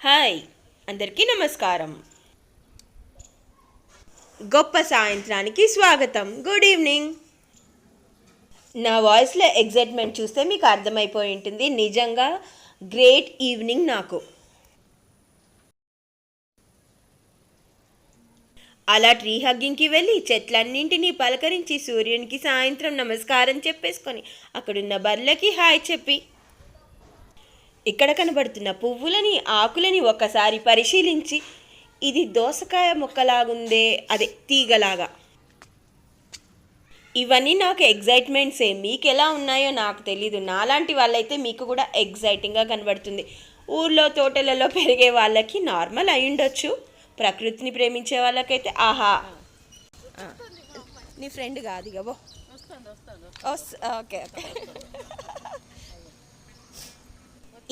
Hi అందరికీ నమస్కారం. గొప్ప సాయంత్రానికి స్వాగతం. గుడ్ ఈవినింగ్ నా వాయిస్లో ఎగ్జైట్మెంట్ చూస్తే మీకు అర్థమైపోయి ఉంటుంది. నిజంగా గ్రేట్ ఈవినింగ్ నాకు. అలా ట్రీ హగ్గింగ్కి వెళ్ళి చెట్లన్నింటినీ పలకరించి సూర్యునికి సాయంత్రం నమస్కారం చెప్పేసుకొని అక్కడున్న బర్లకి హాయ్ చెప్పి ఇక్కడ కనబడుతున్న పువ్వులని ఆకులని ఒక్కసారి పరిశీలించి ఇది దోసకాయ మొక్కలాగుందే అదే తీగలాగా. ఇవన్నీ నాకు ఎగ్జైట్మెంట్సే మీకు ఎలా ఉన్నాయో నాకు తెలీదు. నాలాంటి వాళ్ళైతే మీకు కూడా ఎగ్జైటింగ్గా కనబడుతుంది. ఊర్లో తోటలలో పెరిగే వాళ్ళకి నార్మల్ అయి ఉండొచ్చు ప్రకృతిని ప్రేమించే వాళ్ళకైతే ఆహా. నీ ఫ్రెండ్ కాదు ఇక బో ఓకే ఓకే.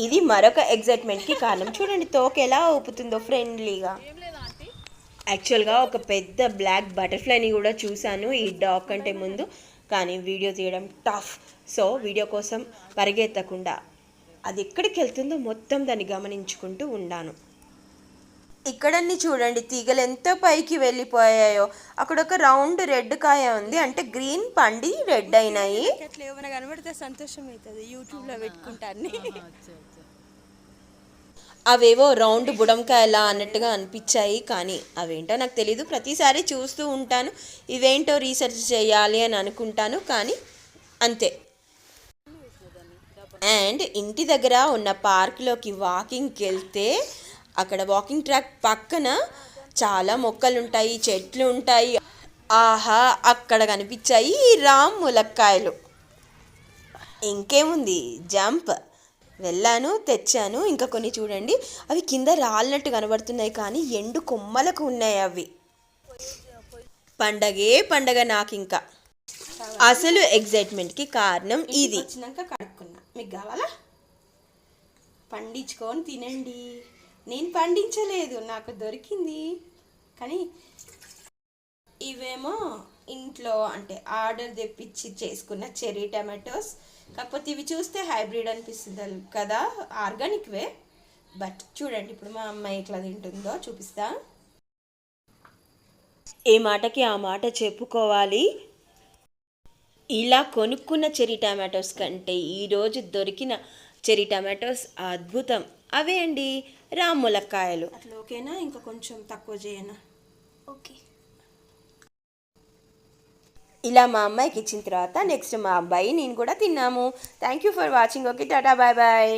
ఇది మరొక ఎగ్జైట్మెంట్కి కారణం. చూడండి తోక ఎలా ఊపుతుందో ఫ్రెండ్లీగా యాక్చువల్గా ఒక పెద్ద బ్లాక్ బటర్ఫ్లైని కూడా చూశాను ఈ డాగ్ కంటే ముందు. కానీ వీడియో తీయడం టఫ్ సో వీడియో కోసం పరిగెత్తకుండా. అది ఎక్కడికి వెళ్తుందో మొత్తం దాన్ని గమనించుకుంటూ ఉన్నాను ఇక్కడన్ని చూడండి తీగలు ఎంత పైకి వెళ్ళిపోయాయో. అక్కడ ఒక రౌండ్ రెడ్ కాయ ఉంది. అంటే గ్రీన్ పండి రెడ్ అయినాయి. అట్లా ఏమైనా కనబడితే సంతోషం అవుతుంది. యూట్యూబ్లో పెట్టుకుంటాను అవేవో రౌండ్ బుడంకాయలా అన్నట్టుగా అనిపించాయి కానీ అవేంటో నాకు తెలీదు. ప్రతిసారి చూస్తూ ఉంటాను. ఇవేంటో రీసెర్చ్ చేయాలి అని అనుకుంటాను కానీ అంతే. అండ్ ఇంటి దగ్గర ఉన్న పార్క్లోకి వాకింగ్కి వెళ్తే అక్కడ వాకింగ్ ట్రాక్ పక్కన చాలా మొక్కలు ఉంటాయి చెట్లు ఉంటాయి ఆహా! అక్కడ కనిపించాయి రామ్ ములక్కాయలు. ఇంకేముంది? జంప్. వెళ్ళాను తెచ్చాను. ఇంకా కొన్ని చూడండి. అవి కింద రాలినట్టు కనబడుతున్నాయి కానీ ఎండు కొమ్మలకు ఉన్నాయి అవి. పండగే పండగ నాకు ఇంకా అసలు ఎగ్జైట్మెంట్కి కారణం ఇది. వచ్చినాక కడుక్కున్నా మీకు కావాలా? పండించుకొని తినండి. నేను పండించలేదు. నాకు దొరికింది. కానీ ఇవేమో ఇంట్లో అంటే ఆర్డర్ తెప్పించి చేసుకున్న చెర్రీ టమాటోస్ కాకపోతే ఇవి చూస్తే హైబ్రిడ్ అనిపిస్తుంది కదా? ఆర్గానిక్వే బట్ చూడండి ఇప్పుడు మా అమ్మాయి ఎట్లా తింటుందో చూపిస్తా. ఏ మాటకి ఆ మాట చెప్పుకోవాలి? ఇలా కొనుక్కున్న చెరీ టమాటోస్ కంటే ఈరోజు దొరికిన చెరీ టమాటోస్ అద్భుతం. అవే అండి రామ్ ములక్కాయలు అట్లా ఓకేనా? ఇంకా కొంచెం తక్కువ చేయనా? ఇలా మా అమ్మాయికి ఇచ్చిన తర్వాత నెక్స్ట్ మా అబ్బాయి నేను కూడా తిన్నాము. Thank you for watching okay tata bye bye